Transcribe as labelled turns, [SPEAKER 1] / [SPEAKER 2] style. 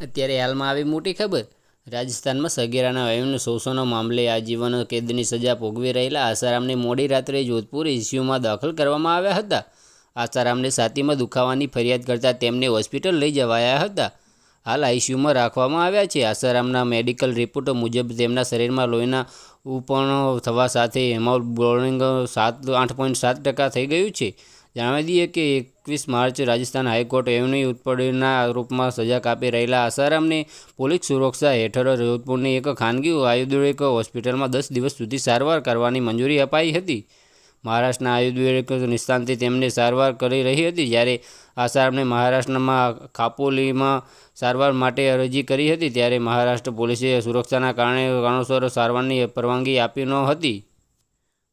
[SPEAKER 1] અત્યારે હાલમાં આવી મોટી ખબર. રાજસ્થાનમાં સગીરાના વયનું શોષણનો મામલે આજીવન કેદની સજા ભોગવી રહેલા આસારામને મોડી રાત્રે જોધપુર ઇસ્યુમાં દાખલ કરવામાં આવ્યા હતા. આસારામને છાતીમાં દુખાવાની ફરિયાદ કરતાં તેમને હોસ્પિટલ લઈ જવાયા હતા. હાલ આઈસીયુમાં રાખવામાં આવ્યા છે. આસારામના મેડિકલ રિપોર્ટો મુજબ તેમના શરીરમાં લોહીના ઉપણો થવા સાથે હેમોગ્લોબિન સાત, આઠ પોઈન્ટ સાત ટકા થઈ ગયું છે. જણાવી દઈએ કે એકવીસ માર્ચ રાજસ્થાન હાઈકોર્ટ એવની ઉત્પડીના આરોપમાં સજા કાપી રહેલા આસારામને પોલીસ સુરક્ષા હેઠળ જોધપુરની એક ખાનગી આયુર્વેદિક હોસ્પિટલમાં દસ દિવસ સુધી સારવાર કરવાની મંજૂરી અપાઈ હતી. મહારાષ્ટ્રના આયુર્વેદિક નિષ્ણાંતે તેમને સારવાર કરી રહી હતી જ્યારે આસારામને મહારાષ્ટ્રમાં ખાપોલીમાં સારવાર માટે અરજી કરી હતી, ત્યારે મહારાષ્ટ્ર પોલીસે સુરક્ષાના કારણે કારણોસર સારવારની પરવાનગી આપી ન હતી.